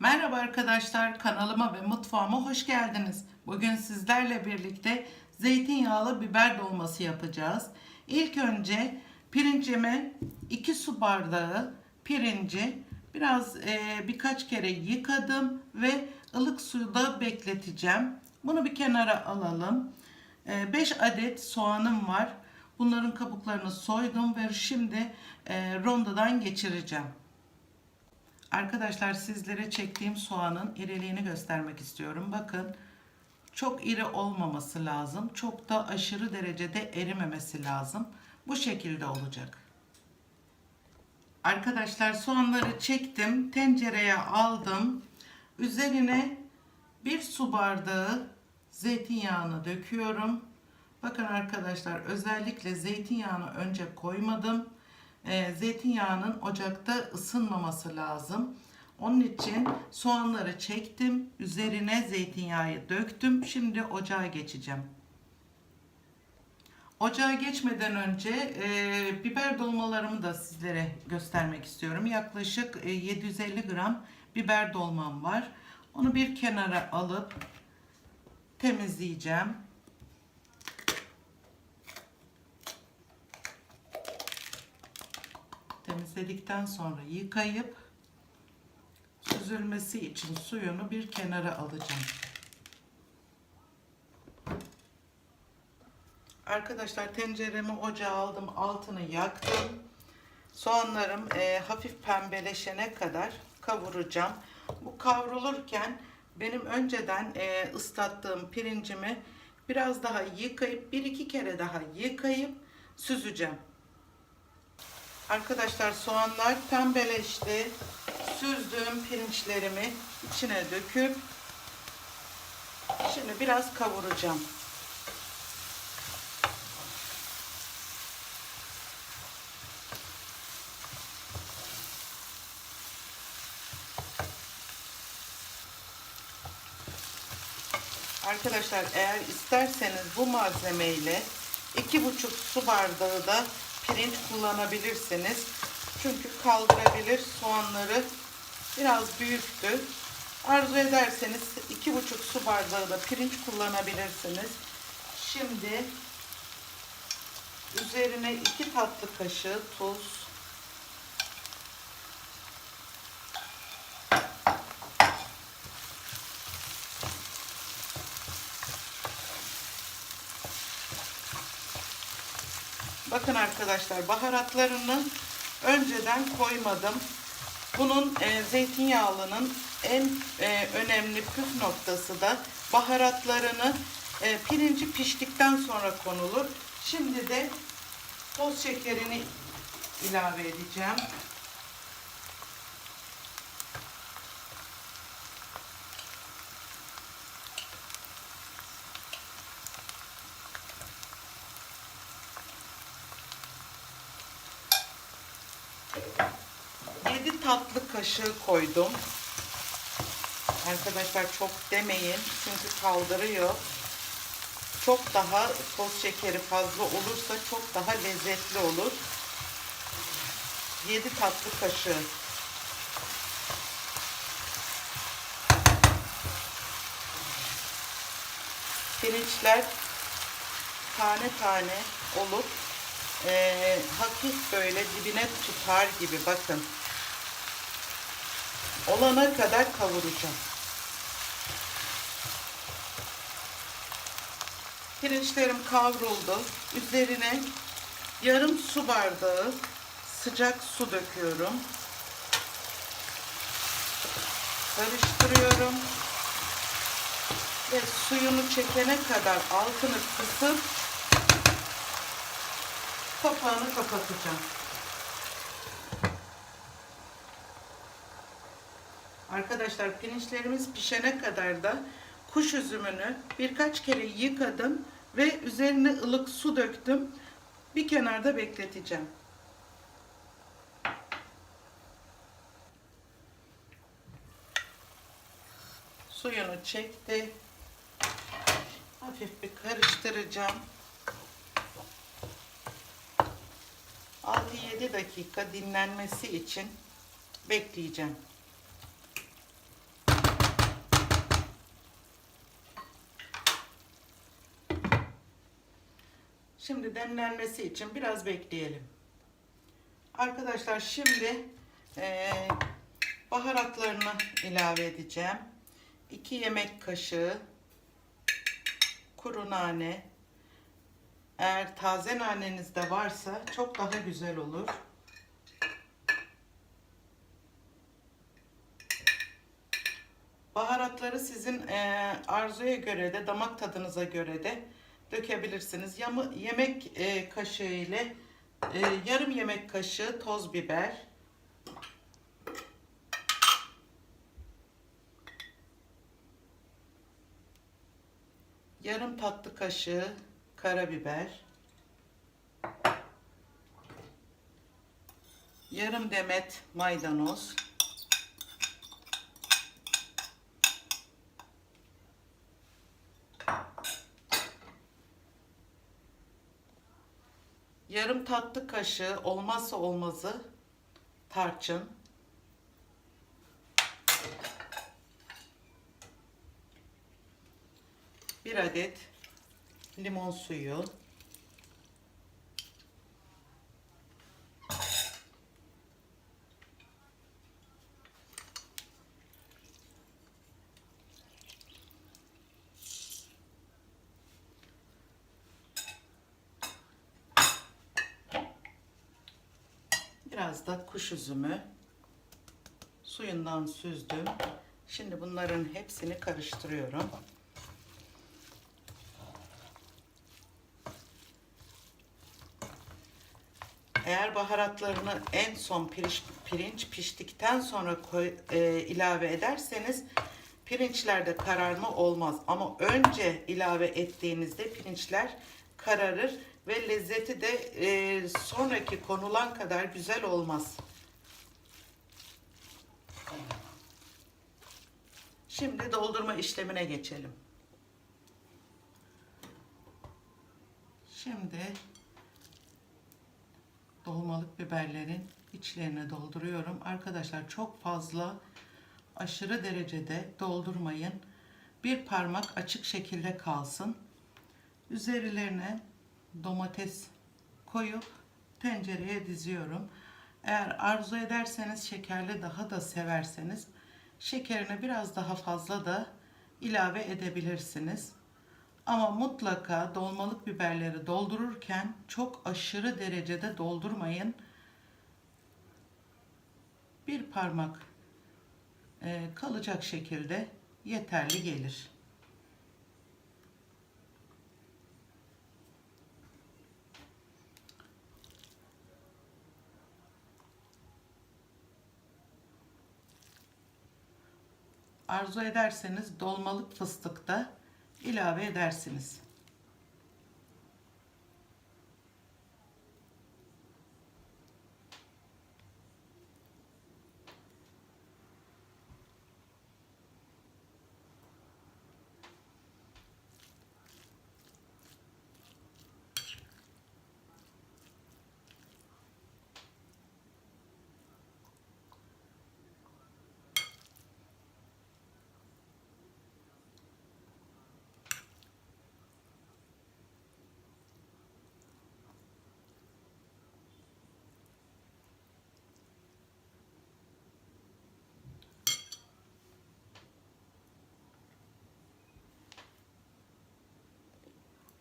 Merhaba arkadaşlar, kanalıma ve mutfağıma hoş geldiniz. Bugün sizlerle birlikte zeytinyağlı biber dolması yapacağız. İlk önce pirincime 2 su bardağı pirinci biraz e, birkaç kere yıkadım ve ılık suda bekleteceğim. Bunu bir kenara alalım. 5 adet soğanım var. Bunların kabuklarını soydum ve şimdi e, rondodan geçireceğim. Arkadaşlar sizlere çektiğim soğanın iriliğini göstermek istiyorum. Bakın çok iri olmaması lazım. Çok da aşırı derecede erimemesi lazım. Bu şekilde olacak. Arkadaşlar soğanları çektim. Tencereye aldım. Üzerine bir su bardağı zeytinyağını döküyorum. Bakın arkadaşlar özellikle zeytinyağını önce koymadım e, zeytinyağının ocakta ısınmaması lazım. Onun için soğanları çektim. Üzerine zeytinyağı döktüm. Şimdi ocağa geçeceğim. Ocağa geçmeden önce e, biber dolmalarımı da sizlere göstermek istiyorum. Yaklaşık e, 750 gram biber dolmam var. Onu bir kenara alıp temizleyeceğim. Temizledikten sonra yıkayıp süzülmesi için suyunu bir kenara alacağım. Arkadaşlar tenceremi ocağa aldım, altını yaktım. Soğanlarım e, hafif pembeleşene kadar kavuracağım. Bu kavrulurken benim önceden e, ıslattığım pirincimi biraz daha yıkayıp bir iki kere daha yıkayıp süzeceğim. Arkadaşlar soğanlar pembeleşti. Süzdüğüm pirinçlerimi içine döküp şimdi biraz kavuracağım. Arkadaşlar eğer isterseniz bu malzemeyle iki buçuk su bardağı da pirinç kullanabilirsiniz. Çünkü kaldırabilir soğanları biraz büyüktü. Arzu ederseniz iki buçuk su bardağı da pirinç kullanabilirsiniz. Şimdi üzerine iki tatlı kaşığı tuz, Bakın arkadaşlar baharatlarını önceden koymadım. Bunun e, zeytinyağlının en e, önemli püf noktası da baharatlarını e, pirinci piştikten sonra konulur. Şimdi de toz şekerini ilave edeceğim. Yedi tatlı kaşığı koydum. Arkadaşlar çok demeyin çünkü kaldırıyor. Çok daha toz şekeri fazla olursa çok daha lezzetli olur. 7 tatlı kaşığı. Pirinçler tane tane olup e, hafif böyle dibine tutar gibi bakın. Olana kadar kavuracağım. Pirinçlerim kavruldu. Üzerine yarım su bardağı sıcak su döküyorum. Karıştırıyorum. Ve suyunu çekene kadar altını kısıp kapağını kapatacağım. Arkadaşlar pirinçlerimiz pişene kadar da kuş üzümünü birkaç kere yıkadım ve üzerine ılık su döktüm. Bir kenarda bekleteceğim. Suyunu çekti. Hafif bir karıştıracağım. 6-7 dakika dinlenmesi için bekleyeceğim. Şimdi demlenmesi için biraz bekleyelim. Arkadaşlar şimdi e, baharatlarını ilave edeceğim. 2 yemek kaşığı kuru nane, eğer taze naneniz de varsa çok daha güzel olur. Baharatları sizin eee, arzuya göre de damak tadınıza göre de dökebilirsiniz. Yamı, yemek eee, kaşığı ile eee, yarım yemek kaşığı toz biber. Yarım tatlı kaşığı karabiber. Yarım demet maydanoz. Yarım tatlı kaşığı olmazsa olmazı tarçın. Bir adet limon suyu. Biraz da kuş üzümü suyundan süzdüm. Şimdi bunların hepsini karıştırıyorum. Eğer baharatlarını en son pirinç, pirinç piştikten sonra koy, e, ilave ederseniz pirinçlerde kararma olmaz. Ama önce ilave ettiğinizde pirinçler kararır ve lezzeti de e, sonraki konulan kadar güzel olmaz. Şimdi doldurma işlemine geçelim. Şimdi dolmalık biberlerin içlerine dolduruyorum. Arkadaşlar çok fazla aşırı derecede doldurmayın. Bir parmak açık şekilde kalsın. Üzerlerine domates koyup tencereye diziyorum. Eğer arzu ederseniz şekerli daha da severseniz şekerini biraz daha fazla da ilave edebilirsiniz. Ama mutlaka dolmalık biberleri doldururken çok aşırı derecede doldurmayın. Bir parmak e, kalacak şekilde yeterli gelir. Arzu ederseniz dolmalık fıstık da ilave edersiniz.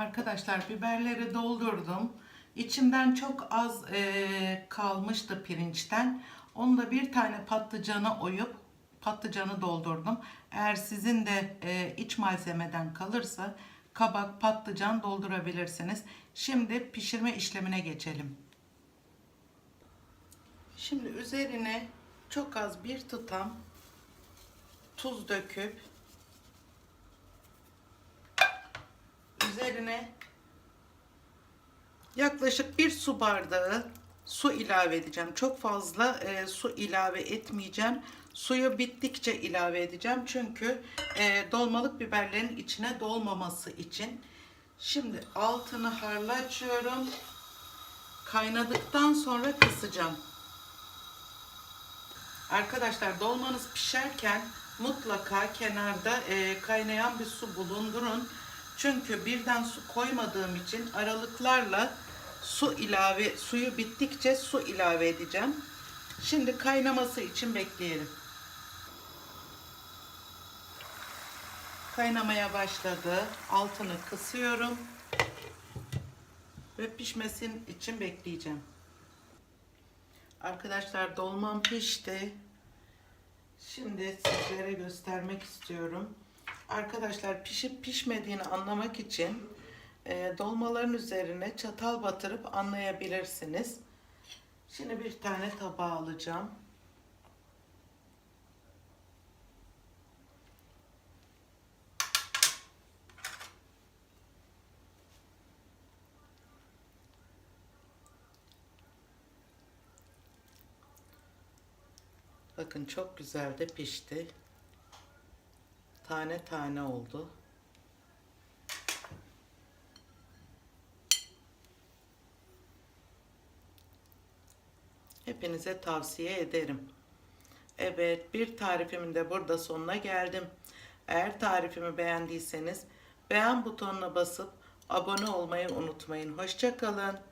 Arkadaşlar biberleri doldurdum. İçinden çok az e, kalmıştı pirinçten. Onu da bir tane patlıcana oyup patlıcanı doldurdum. Eğer sizin de e, iç malzemeden kalırsa kabak, patlıcan doldurabilirsiniz. Şimdi pişirme işlemine geçelim. Şimdi üzerine çok az bir tutam tuz döküp üzerine yaklaşık bir su bardağı su ilave edeceğim. Çok fazla e, su ilave etmeyeceğim. Suyu bittikçe ilave edeceğim. Çünkü e, dolmalık biberlerin içine dolmaması için. Şimdi altını harlı açıyorum. Kaynadıktan sonra kısacağım. Arkadaşlar dolmanız pişerken mutlaka kenarda e, kaynayan bir su bulundurun. Çünkü birden su koymadığım için aralıklarla su ilave suyu bittikçe su ilave edeceğim. Şimdi kaynaması için bekleyelim. Kaynamaya başladı. Altını kısıyorum. Ve pişmesin için bekleyeceğim. Arkadaşlar dolmam pişti. Şimdi sizlere göstermek istiyorum. Arkadaşlar pişip pişmediğini anlamak için e, dolmaların üzerine çatal batırıp anlayabilirsiniz. Şimdi bir tane tabağa alacağım. Bakın çok güzel de pişti. Tane tane oldu. Hepinize tavsiye ederim. Evet, bir tarifimin de burada sonuna geldim. Eğer tarifimi beğendiyseniz beğen butonuna basıp abone olmayı unutmayın. Hoşçakalın.